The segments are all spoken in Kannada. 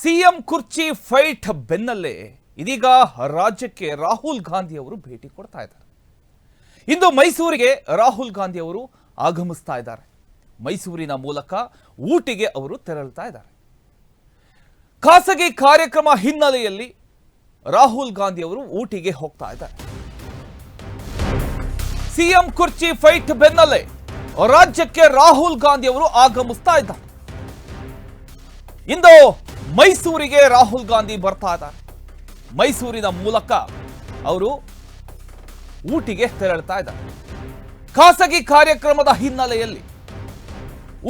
ಸಿಎಂ ಕುರ್ಚಿ ಫೈಟ್ ಬೆನ್ನಲ್ಲೇ ಇದೀಗ ರಾಜ್ಯಕ್ಕೆ ರಾಹುಲ್ ಗಾಂಧಿ ಅವರು ಭೇಟಿ ಕೊಡ್ತಾ ಇದ್ದಾರೆ. ಇಂದು ಮೈಸೂರಿಗೆ ರಾಹುಲ್ ಗಾಂಧಿ ಅವರು ಆಗಮಿಸ್ತಾ ಇದ್ದಾರೆ. ಮೈಸೂರಿನ ಮೂಲಕ ಊಟಿಗೆ ಅವರು ತೆರಳ್ತಾ ಇದ್ದಾರೆ. ಖಾಸಗಿ ಕಾರ್ಯಕ್ರಮ ಹಿನ್ನೆಲೆಯಲ್ಲಿ ರಾಹುಲ್ ಗಾಂಧಿ ಅವರು ಊಟಿಗೆ ಹೋಗ್ತಾ ಇದ್ದಾರೆ. ಸಿಎಂ ಕುರ್ಚಿ ಫೈಟ್ ಬೆನ್ನಲ್ಲೇ ರಾಜ್ಯಕ್ಕೆ ರಾಹುಲ್ ಗಾಂಧಿ ಅವರು ಆಗಮಿಸ್ತಾ ಇದ್ದಾರೆ. ಇಂದು ಮೈಸೂರಿಗೆ ರಾಹುಲ್ ಗಾಂಧಿ ಬರ್ತಾ ಇದ್ದಾರೆ. ಮೈಸೂರಿನ ಮೂಲಕ ಅವರು ಊಟಿಗೆ ತೆರಳ್ತಾ ಇದ್ದಾರೆ. ಖಾಸಗಿ ಕಾರ್ಯಕ್ರಮದ ಹಿನ್ನೆಲೆಯಲ್ಲಿ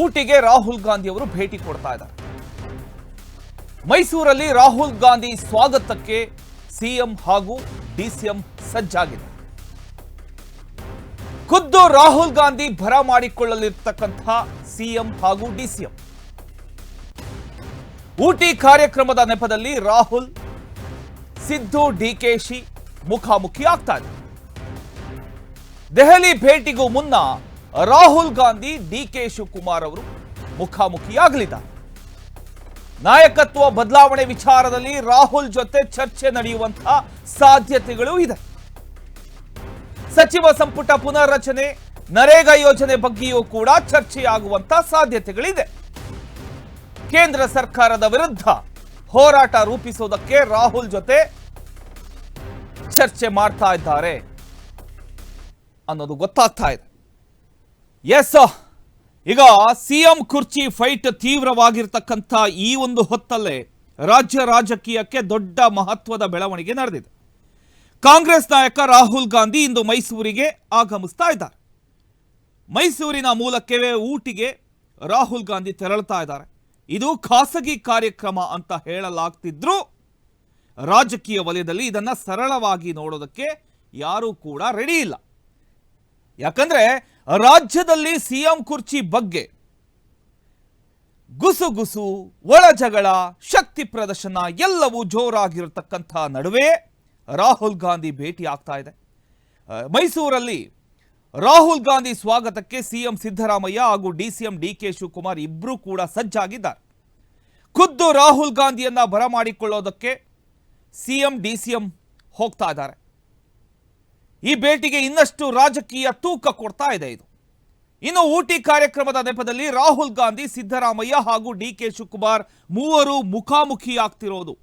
ಊಟಿಗೆ ರಾಹುಲ್ ಗಾಂಧಿ ಅವರು ಭೇಟಿ ಕೊಡ್ತಾ ಇದ್ದಾರೆ. ಮೈಸೂರಲ್ಲಿ ರಾಹುಲ್ ಗಾಂಧಿ ಸ್ವಾಗತಕ್ಕೆ ಸಿಎಂ ಹಾಗೂ ಡಿಸಿಎಂ ಸಜ್ಜಾಗಿದೆ. ಖುದ್ದು ರಾಹುಲ್ ಗಾಂಧಿ ಬರ ಮಾಡಿಕೊಳ್ಳಲಿರ್ತಕ್ಕಂತಹ ಸಿಎಂ ಹಾಗೂ ಡಿಸಿಎಂ. ಊಟಿ ಕಾರ್ಯಕ್ರಮದ ನೆಪದಲ್ಲಿ ರಾಹುಲ್, ಸಿದ್ದು ಡಿಕೆಶಿ ಮುಖಾಮುಖಿ ಆಗ್ತಾ ಇದೆ ದೆಹಲಿ ಭೇಟಿಗೂ ಮುನ್ನ ರಾಹುಲ್ ಗಾಂಧಿ ಡಿಕೆ ಶಿವಕುಮಾರ್ ಅವರು ಮುಖಾಮುಖಿಯಾಗಲಿದ್ದಾರೆ. ನಾಯಕತ್ವ ಬದಲಾವಣೆ ವಿಚಾರದಲ್ಲಿ ರಾಹುಲ್ ಜೊತೆ ಚರ್ಚೆ ನಡೆಯುವಂತಹ ಸಾಧ್ಯತೆಗಳು ಇದೆ. ಸಚಿವ ಸಂಪುಟ ಪುನರ್ರಚನೆ, ನರೇಗಾ ಯೋಜನೆ ಬಗ್ಗೆಯೂ ಕೂಡ ಚರ್ಚೆಯಾಗುವಂತಹ ಸಾಧ್ಯತೆಗಳಿದೆ. ಕೇಂದ್ರ ಸರ್ಕಾರದ ವಿರುದ್ಧ ಹೋರಾಟ ರೂಪಿಸೋದಕ್ಕೆ ರಾಹುಲ್ ಜೊತೆ ಚರ್ಚೆ ಮಾಡ್ತಾ ಇದ್ದಾರೆ ಅನ್ನೋದು ಗೊತ್ತಾಗ್ತಾ ಇದೆ. ಎಸ್ ಈಗ ಸಿಎಂ ಕುರ್ಚಿ ಫೈಟ್ ತೀವ್ರವಾಗಿರ್ತಕ್ಕಂಥ ಈ ಒಂದು ಹೊತ್ತಲ್ಲೇ ರಾಜ್ಯ ರಾಜಕೀಯಕ್ಕೆ ದೊಡ್ಡ ಮಹತ್ವದ ಬೆಳವಣಿಗೆ ನಡೆದಿದೆ. ಕಾಂಗ್ರೆಸ್ ನಾಯಕ ರಾಹುಲ್ ಗಾಂಧಿ ಇಂದು ಮೈಸೂರಿಗೆ ಆಗಮಿಸ್ತಾ ಇದ್ದಾರೆ. ಮೈಸೂರಿನ ಮೂಲಕವೇ ಊಟಿಗೆ ರಾಹುಲ್ ಗಾಂಧಿ ತೆರಳುತ್ತಾ ಇದ್ದಾರೆ. ಇದು ಖಾಸಗಿ ಕಾರ್ಯಕ್ರಮ ಅಂತ ಹೇಳಲಾಗ್ತಿದ್ರು. ರಾಜಕೀಯ ವಲಯದಲ್ಲಿ ಇದನ್ನು ಸರಳವಾಗಿ ನೋಡೋದಕ್ಕೆ ಯಾರೂ ಕೂಡ ರೆಡಿ ಇಲ್ಲ. ಯಾಕಂದ್ರೆ ರಾಜ್ಯದಲ್ಲಿ ಸಿಎಂ ಕುರ್ಚಿ ಬಗ್ಗೆ ಗುಸುಗುಸು ಒಳಜಗಳ, ಶಕ್ತಿ ಪ್ರದರ್ಶನ ಎಲ್ಲವೂ ಜೋರಾಗಿರತಕ್ಕಂಥ ನಡುವೆ ರಾಹುಲ್ ಗಾಂಧಿ ಭೇಟಿ ಆಗ್ತಾ ಇದೆ. ಮೈಸೂರಲ್ಲಿ ರಾಹುಲ್ ಗಾಂಧಿ ಸ್ವಾಗತಕ್ಕೆ ಸಿಎಂ ಸಿದ್ದರಾಮಯ್ಯ ಹಾಗೂ ಡಿಸಿಎಂ ಡಿ ಕೆ ಶಿವಕುಮಾರ್ ಇಬ್ಬರೂ ಕೂಡ ಸಜ್ಜಾಗಿದ್ದಾರೆ. ಖುದ್ದು ರಾಹುಲ್ ಗಾಂಧಿಯನ್ನ ಬರಮಾಡಿಕೊಳ್ಳೋದಕ್ಕೆ ಸಿಎಂ, ಡಿಸಿಎಂ ಹೋಗ್ತಾ ಇದ್ದಾರೆ. ಈ ಭೇಟಿಗೆ ಇನ್ನಷ್ಟು ರಾಜಕೀಯ ತೂಕ ಕೊಡ್ತಾ ಇದೆ ಇದು. ಇನ್ನು ಊಟಿ ಕಾರ್ಯಕ್ರಮದ ನೆಪದಲ್ಲಿ ರಾಹುಲ್ ಗಾಂಧಿ, ಸಿದ್ದರಾಮಯ್ಯ ಹಾಗೂ ಡಿ ಕೆ ಶಿವಕುಮಾರ್ ಮೂವರು ಮುಖಾಮುಖಿ ಆಗ್ತಿರೋದು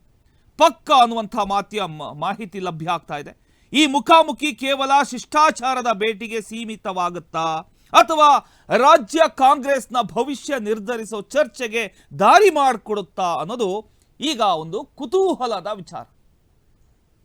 ಪಕ್ಕ ಅನ್ನುವಂಥ ಮಾತ್ಯ ಮಾಹಿತಿ ಲಭ್ಯ ಆಗ್ತಾ ಇದೆ. ಈ ಮುಖಾಮುಖಿ ಕೇವಲ ಶಿಷ್ಟಾಚಾರದ ಭೇಟಿಗೆ ಸೀಮಿತವಾಗುತ್ತಾ ಅಥವಾ ರಾಜ್ಯ ಕಾಂಗ್ರೆಸ್ನ ಭವಿಷ್ಯ ನಿರ್ಧರಿಸೋ ಚರ್ಚೆಗೆ ದಾರಿ ಮಾಡಿಕೊಡುತ್ತಾ ಅನ್ನೋದು ಈಗ ಒಂದು ಕುತೂಹಲದ ವಿಚಾರ.